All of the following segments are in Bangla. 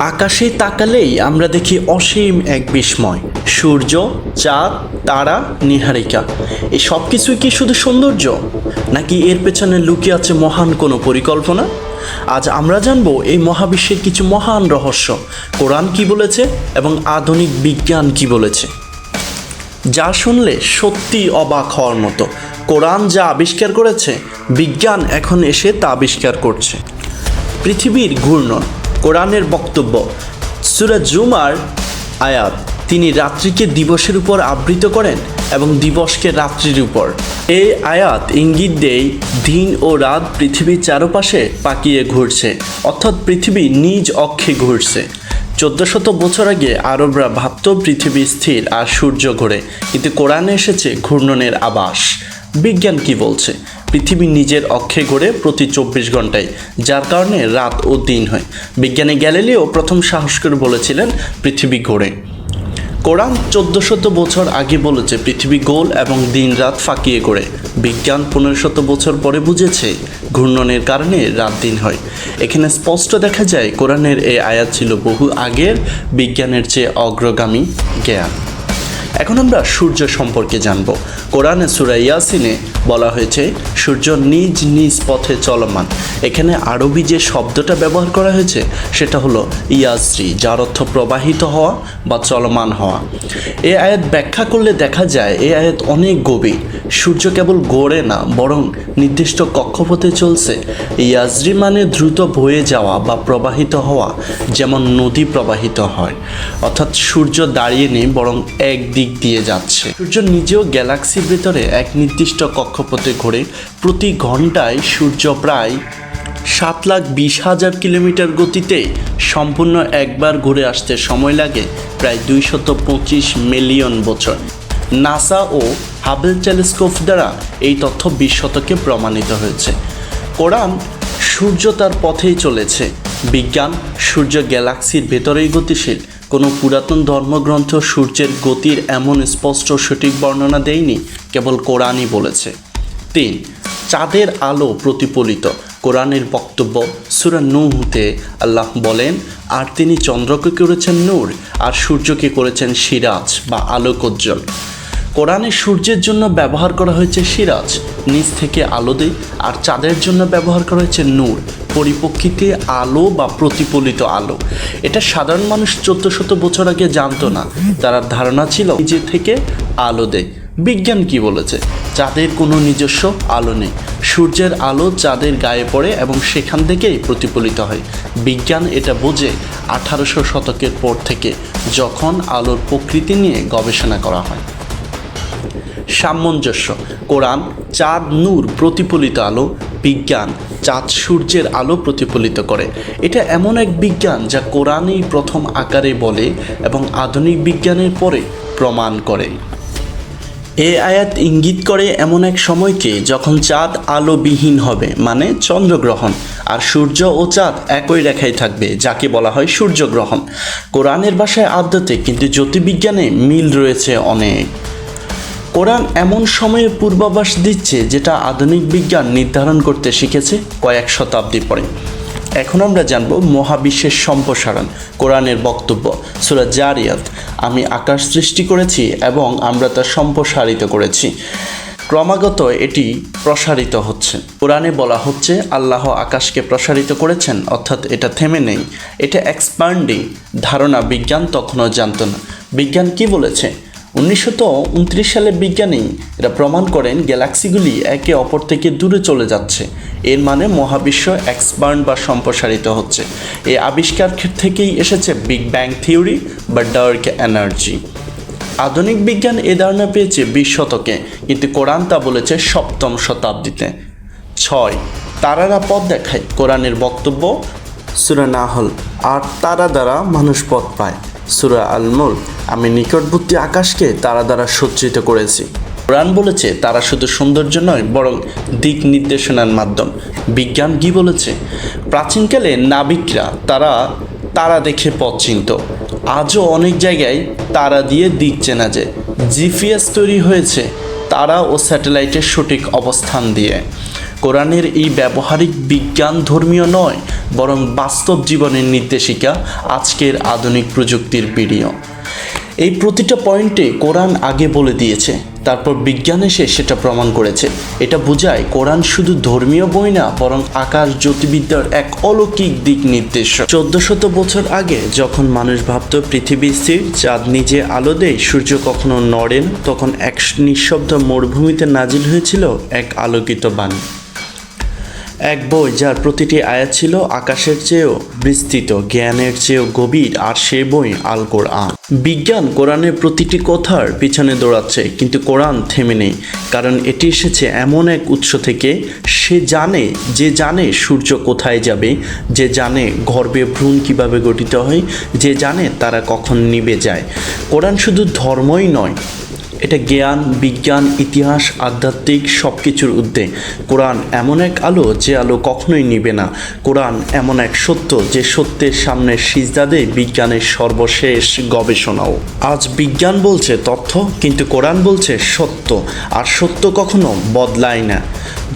আকাশে তাকালেই আমরা দেখি অসীম এক বিস্ময়। সূর্য, চাঁদ, তারা, নিহারিকা। এই সব কিছুই কি শুধু সৌন্দর্য? নাকি এর পেছনে লুকিয়ে আছে মহান কোনো পরিকল্পনা? আজ আমরা জানব এই মহাবিশ্বের কিছু মহান রহস্য। কোরআন কি বলেছে এবং আধুনিক বিজ্ঞান কি বলেছে? যা শুনলে সত্যি অবাক হওয়ার মতো। কোরআন যা আবিষ্কার করেছে, বিজ্ঞান এখন এসে তা আবিষ্কার করছে। পৃথিবীর ঘূর্ণন। কোরআনের বক্তব্য। সুরাজ জুমার আয়াত, তিনি রাত্রিকে দিবসের উপর আবৃত করেন এবং দিবসকে রাত্রির উপর। এই আয়াত ইঙ্গিত দেয় দিন ও রাত পৃথিবীর চারপাশে পাকিয়ে ঘুরছে, অর্থাৎ পৃথিবী নিজ অক্ষে ঘুরছে। চোদ্দ শত বছর আগে আরবরা ভাবত পৃথিবী স্থির আর সূর্য ঘোরে, কিন্তু কোরআনে এসেছে ঘূর্ণনের আবাস বিজ্ঞান কি বলছে? পৃথিবী নিজের অক্ষে ঘোরে প্রতি চব্বিশ ঘন্টায় যার কারণে রাত ও দিন হয়। বিজ্ঞানী গ্যালিলিও প্রথম সাহস করে বলেছিলেন পৃথিবী ঘোরে কোরআন চোদ্দ শত বছর আগে বলেছে, পৃথিবী গোল এবং দিন রাত ফাঁকিয়ে করে বিজ্ঞান পনেরো শত বছর পরে বুঝেছে, ঘূর্ণনের কারণে রাত দিন হয়। এখানে স্পষ্ট দেখা যায়, কোরআনের এই আয়াত ছিল বহু আগের বিজ্ঞানের চেয়ে অগ্রগামী জ্ঞান। এখন আমরা সূর্য সম্পর্কে জানব। কোরআনে সুরা ইয়াসিনে বলা হয়েছে, সূর্য নিজ নিজ পথে চলমান। এখানে আরবি যে শব্দটা ব্যবহার করা হয়েছে, সেটা হলো ইয়াসরি, যার অর্থ প্রবাহিত হওয়া বা চলমান হওয়া। এ আয়াত ব্যাখ্যা করলে দেখা যায়, এ আয়াত অনেক গভীর। সূর্য কেবল গড়ে না, বরং নির্দিষ্ট কক্ষপথে চলছে। ইয়াজরি মানে দ্রুত বয়ে যাওয়া বা প্রবাহিত হওয়া, যেমন নদী প্রবাহিত হয়। অর্থাৎ সূর্য দাঁড়িয়ে নেই, বরং এক দিক দিয়ে যাচ্ছে। সূর্য নিজেও গ্যালাক্সির ভেতরে এক নির্দিষ্ট কক্ষপথে ঘোরে। প্রতি ঘন্টায় সূর্য প্রায় সাত লাখ বিশ হাজার কিলোমিটার গতিতে সম্পূর্ণ একবার ঘুরে আসতে সময় লাগে প্রায় দুইশত পঁচিশ মিলিয়ন বছর। নাসা ও হাবেল টেলিস্কোপ দ্বারা এই তথ্য বিশ শতকে প্রমাণিত হয়েছে। কোরআন সূর্য তার পথেই চলেছে। বিজ্ঞান সূর্য গ্যালাক্সির ভেতরেই গতিশীল। কোনো পুরাতন ধর্মগ্রন্থ সূর্যের গতির এমন স্পষ্ট সঠিক বর্ণনা দেয়নি, কেবল কোরআনই বলেছে। তিন, চাঁদের আলো প্রতিফলিত। কোরআনের বক্তব্য সুরা নূহতে আল্লাহ বলেন, আর তিনি চন্দ্রকে করেছেন নূর, আর সূর্যকে করেছেন সিরাজ বা আলোকোজ্জ্বল। কোরআনে সূর্যের জন্য ব্যবহার করা হয়েছে সিরাজ, নিচ থেকে আলো দেয় আর চাঁদের জন্য ব্যবহার করা হয়েছে নূর, পরিপক্ষিতে আলো বা প্রতিফলিত আলো। এটা সাধারণ মানুষ চোদ্দ শত বছর আগে জানতো না। তার ধারণা ছিল, নিজে থেকে আলো দেয় বিজ্ঞান কি বলেছে? চাঁদের কোনো নিজস্ব আলো নেই। সূর্যের আলো চাঁদের গায়ে পড়ে এবং সেখান থেকেই প্রতিফলিত হয়। বিজ্ঞান এটা বোঝে আঠারোশো শতকের পর থেকে, যখন আলোর প্রকৃতি নিয়ে গবেষণা করা হয়। সামঞ্জস্য। কোরআন, চাঁদ নূর প্রতিফলিত আলো, বিজ্ঞান, চাঁদ সূর্যের আলো প্রতিফলিত করে। এটা এমন এক বিজ্ঞান যা কোরআনই প্রথম আকারে বলে এবং আধুনিক বিজ্ঞানের পরে প্রমাণ করে। এ আয়াত ইঙ্গিত করে এমন এক সময়কে যখন চাঁদ আলোবিহীন হবে মানে চন্দ্রগ্রহণ, আর সূর্য ও চাঁদ একই রেখায় থাকবে, যাকে বলা হয় সূর্যগ্রহণ। কোরআনের ভাষায় আদ্যতে কিন্তু জ্যোতির্বিজ্ঞানে মিল রয়েছে অনেক। কোরআন এমন সময়ে পূর্বাভাস দিচ্ছে যেটা আধুনিক বিজ্ঞান নির্ধারণ করতে শিখেছে কয়েক শতাব্দী পরে। এখন আমরা জানব মহাবিশ্বের সম্প্রসারণ, কোরআনের বক্তব্য, সুরা জারিয়াত। আমি আকাশ সৃষ্টি করেছি এবং আমরা তা সম্প্রসারিত করেছি। ক্রমাগত এটি প্রসারিত হচ্ছে। কোরআনে বলা হচ্ছে, আল্লাহ আকাশকে প্রসারিত করেছেন, অর্থাৎ এটা থেমে নেই। এটা এক্সপান্ডিং ধারণা বিজ্ঞান তখনও জানতো না। বিজ্ঞান কি বলেছে? উনিশশো উনত্রিশ সালে বিজ্ঞানী এরা প্রমাণ করেন গ্যালাক্সিগুলি একে অপর থেকে দূরে চলে যাচ্ছে। এর মানে মহাবিশ্ব এক্সপার্ন বা সম্প্রসারিত হচ্ছে। এই আবিষ্কার থেকেই এসেছে বিগ ব্যাং থিওরি বা ডার্ক এনার্জি আধুনিক বিজ্ঞান এ ধারণা পেয়েছে বিশ শতকে, কিন্তু কোরআন তা বলেছে সপ্তম শতাব্দীতে। ছয়, তারারা পথ দেখায়। কোরআনের বক্তব্য, সুরা নাহল আর তারা দ্বারা মানুষ পথ পায়। সুরা আলমুল আমি নিকটবর্তী আকাশকে তারা দ্বারা সজ্জিত করেছি। কোরআন বলেছে, তারা শুধু সৌন্দর্য নয়, বরং দিক নির্দেশনার মাধ্যম। বিজ্ঞান কি বলেছে? প্রাচীনকালে নাবিকরা তারা তারা দেখে পথ চিনত। আজও অনেক জায়গায় তারা দিয়ে দিক চেনা যায়। জিপিএস তৈরি হয়েছে, তারা ও স্যাটেলাইটের সঠিক অবস্থান দিয়ে। কোরআনের এই ব্যবহারিক বিজ্ঞান ধর্মীয় নয়, বরং বাস্তব জীবনের নির্দেশিকা আজকের আধুনিক প্রযুক্তির ভিডিও এই প্রতিটা পয়েন্টে কোরআন আগে বলে দিয়েছে, তারপর বিজ্ঞান এসে সেটা প্রমাণ করেছে। এটা বোঝায় কোরআন শুধু ধর্মীয় বই না, বরং আকাশ জ্যোতির্বিদ্যার এক অলৌকিক দিক নির্দেশ। চোদ্দ শত বছর আগে যখন মানুষ ভাবত পৃথিবী স্থির, চাঁদ নিজে আলো দেয়, সূর্য কখনো নড়েন, তখন এক নিঃশব্দ মরুভূমিতে নাজিল হয়েছিল এক আলোকিত বাণী। এক বই যার প্রতিটি আয়াত ছিল আকাশের চেয়েও বিস্তৃত, জ্ঞানের চেয়েও গভীর, আর সে বই আল কোরআন। বিজ্ঞান কোরআনের প্রতিটি কথার পিছনে দৌড়াচ্ছে, কিন্তু কোরআন থেমে নেই, কারণ এটি এসেছে এমন এক উৎস থেকে, সে জানে, যে জানে সূর্য কোথায় যাবে, যে জানে গর্ভে ভ্রূণ কীভাবে গঠিত হয়, যে জানে তারা কখন নিবে যায়। কোরআন শুধু ধর্মই নয় এটা জ্ঞান, বিজ্ঞান, ইতিহাস, আধ্যাত্মিক সব কিছুর ঊর্ধ্বে। কোরআন এমন এক আলো যে আলো কখনোই নিবে না। কোরআন এমন এক সত্য যে সত্যের সামনে সিজদা দেয় বিজ্ঞানের সর্বশেষ গবেষণাও। আজ বিজ্ঞান বলছে তথ্য, কিন্তু কোরআন বলছে সত্য, আর সত্য কখনো বদলায় না।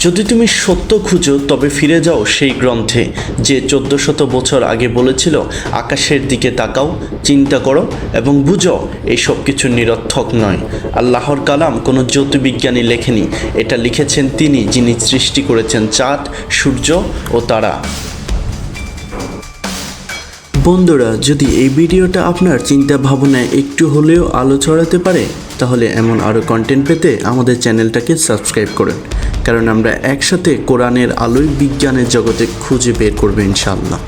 যদি তুমি সত্য খুঁজো, তবে ফিরে যাও সেই গ্রন্থে, যে চোদ্দ শত বছর আগে বলেছিল, আকাশের দিকে তাকাও, চিন্তা করো এবং বুঝো, এই সব কিছু নিরর্থক নয়। আল্লাহর কালাম কোনো জ্যোতির্বিজ্ঞানী লেখেনি। এটা লিখেছেন তিনি, যিনি সৃষ্টি করেছেন চাঁদ, সূর্য ও তারা। বন্ধুরা, যদি এই ভিডিওটা আপনার চিন্তা ভাবনায় একটু হলেও আলো ছড়াতে পারে, তাহলে এমন আরও কন্টেন্ট পেতে আমাদের চ্যানেলটাকে সাবস্ক্রাইব করুন। কারণ আমরা একসাথে কোরআনের আলোয় বিজ্ঞানের জগতে খুঁজে বের করব ইনশাআল্লাহ।